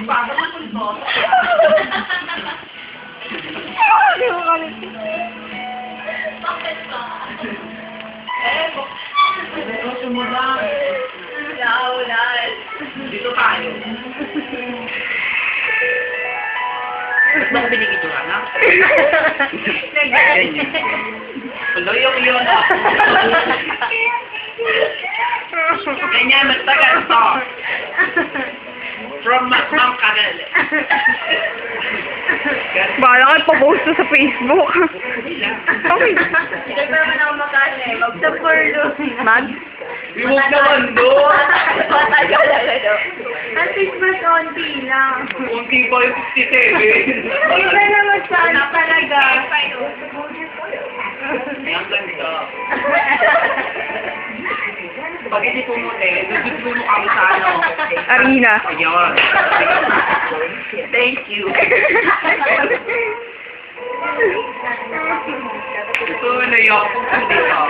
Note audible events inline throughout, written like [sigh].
Ibago mo pulbo. Hindi mo kami. Bakit ba? Eh, Negosyo mo lang. Laulan. Dito tayo. Ba't mo binigituhan, ha? Ganyan. Tuloy yung yun, Ganyan, magtagal to. [laughs] From Ma- Ma'am Kanel. Bala ka pa-post sa Facebook. Okay. Hindi pa naman ako magkano eh. Mag-support Mag? Remove naman doon. Matagal na ano. At least mas konti lang. Kunti pa yung 67. Iba naman sana talaga. Ang ganda. [laughs] Pag hindi pumuti, dududlo mo kami sa ano. Arena. Ayun. Thank you. Ito na yung kung dito.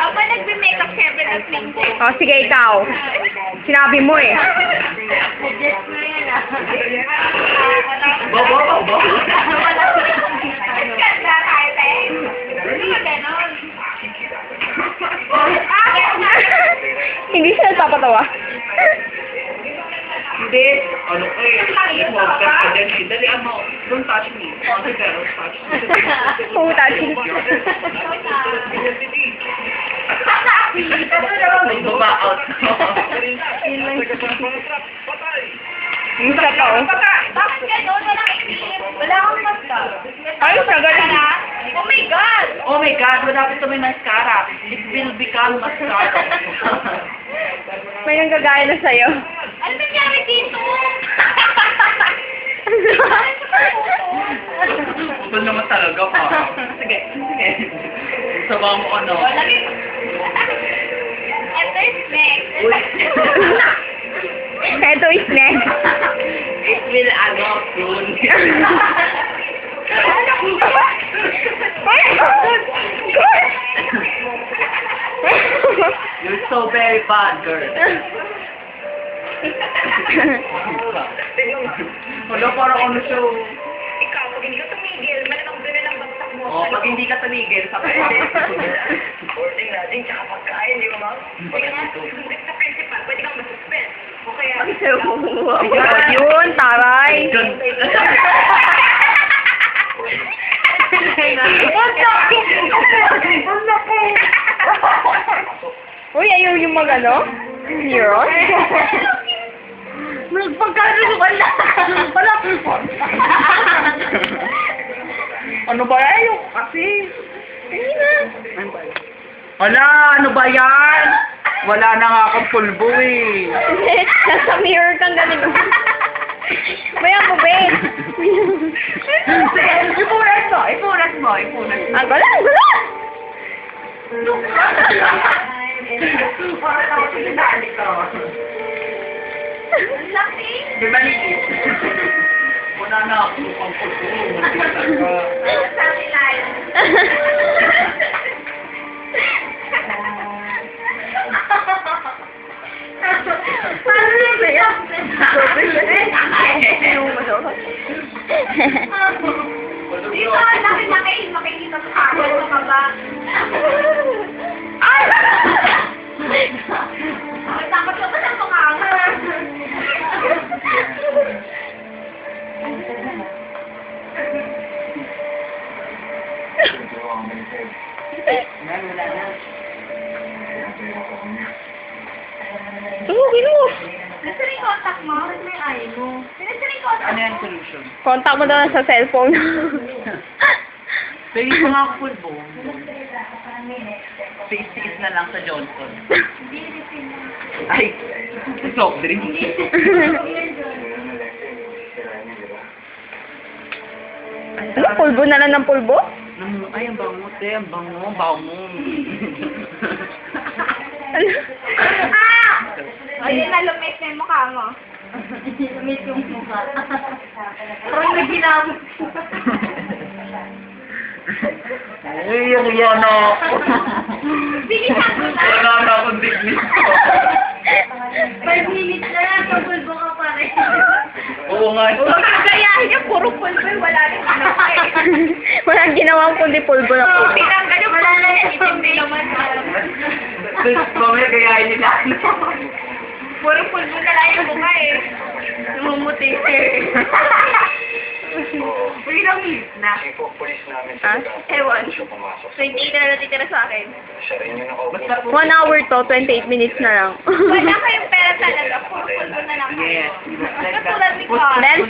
Habang nagbe-makeup, syempre nag-linggo. Oh, sige, ikaw. Sinabi mo eh. Suggest mo yan ah. Nagpapatawa. Hindi. Ano ko eh. Huwag ka pa din. eh. Dali ano. Don't touch me. Kasi pero touch me. Puta siya. Ito ba out? Yung sa tao. Bakit? Wala kang isip. Wala akong. Ayos na, galing. Oh my God! Oh my God, wala pa ito may mascara. It will become mascara. May nanggagaya na sa'yo. Ano nangyari dito? Ito naman talaga pa. Sige, sige. Sabaw mo ano. Ito is next. Ito is next. It will ano, prune. Ay, good. You're so very bad, girl. Wala, parang ano siya. Ikaw, pag hindi ka tumigil, malamang doon ng bagsak mo. Oh, pag hindi ka tumigil, sa [laughs] Boarding natin, tsaka pagkain, di ba, ma'am? O yan, sundin sa principal, pwede kang masuspend. O kaya... Yun, yun, taray. [laughs] Uy, ayaw yung mag ano? Neuron? Nagpagkaroon na. Wala ano ba yan? Kasi. Wala, ano ba yan? Wala na nga akong pulbo eh. Nasa mirror kang galing. Maya mo. Sige, ipunas mo, ipunas mo, ipunas mo. Ang gala, ang gala. Di ba liit? Wala na ako pang pulbo. Magkita ka. Sa [laughs] baba. Ay! Ay, takot ka ba sa panganga? Oo, ginuos. Nasa rin contact mo? Nasa may eye mo? Nasa rin contact Ano mo? yung solution? Contact mo daw sa cellphone. [laughs] Pwede ko nga pulbo. Face-tiis na lang sa Johnson. Ay, soft drink. ano, pulbo na lang ng pulbo? Nang- Ay, ang bango, te. Ang bango, bango. Ano? Ah! Ayun na, lumit na yung mukha mo. lumit yung mukha. Parang may [laughs] yung yan ako. Na. Wala na akong dignis ko. Five minutes na lang, pabulbo ka pa rin. Oo nga. Huwag kang gayahin niya, puro pulbol, wala rin ano eh. [laughs] Walang ginawang kundi pulbo na puti. tinanggal yung wala na yan, itim din naman. Mamaya gayahin nila. Puro pulbo na lang yung mukha eh. Namumuti eh. [laughs] Nang minutes na. Ha? Ewan. 28 na lang natitira sa akin. Basta po. One hour to, 28 minutes na lang. [laughs] Wala kayong pera talaga, puro pulbo na lang. Yes. Katulad ni Carl. Dyan,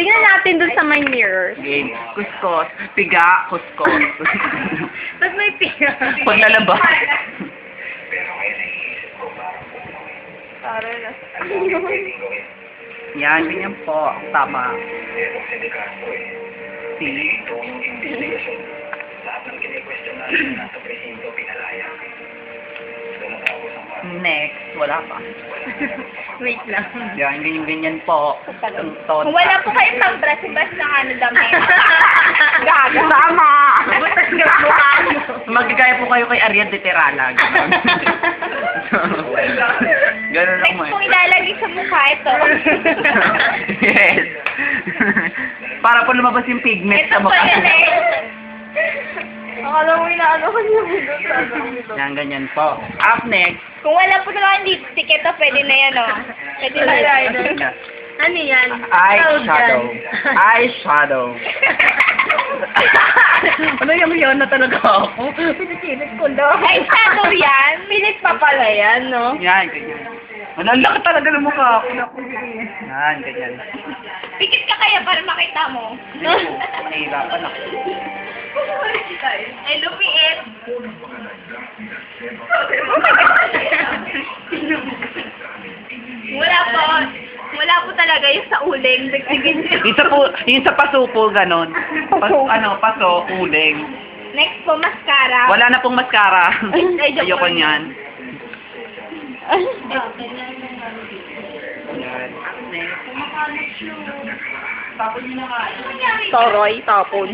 tingnan, natin dun sa my mirror. Game. Kuskos. Piga. Kuskos. [laughs] Tapos may pira. Paglalaba. Tara na. Yan, ganyan po. Ang Tama. See? Next. Wala pa. [laughs] Wait lang. Yan, ganyan-ganyan po. Kung wala po kayong pang-brush, brush na ano dami. [laughs] Gaga. Tama! Magkagaya po kayo kay Ariad de Terala. [laughs] ito. yes. [laughs] Para po lumabas yung pigment ito sa po mukha. yun eh. Akala mo inaano ko sa ano. Yan, ganyan po. Up next. Kung wala po naman lipstick, ito pwede na yan oh. Pwede na yan. Ano yan? Eyeshadow. Eyeshadow. [laughs] ano yung yun na talaga ako? Pinipilit ko daw. Ay, shadow yan. Pilit pa pala yan, no? Yan, ganyan. Ano, ang laki talaga ng mukha ko. Yan, ganyan. Pikit ka kaya para makita mo. Nahihirapan ako. Ay, lumiit. wala po. Wala po talaga yung sa uling. Dagdagin niyo. Yung sa, po, yung sa paso po, ganon. Pas, ano, paso, uling. Next po, mascara. Wala na pong mascara. Ay, joke Ayoko lang. niyan. Toroy, tapon.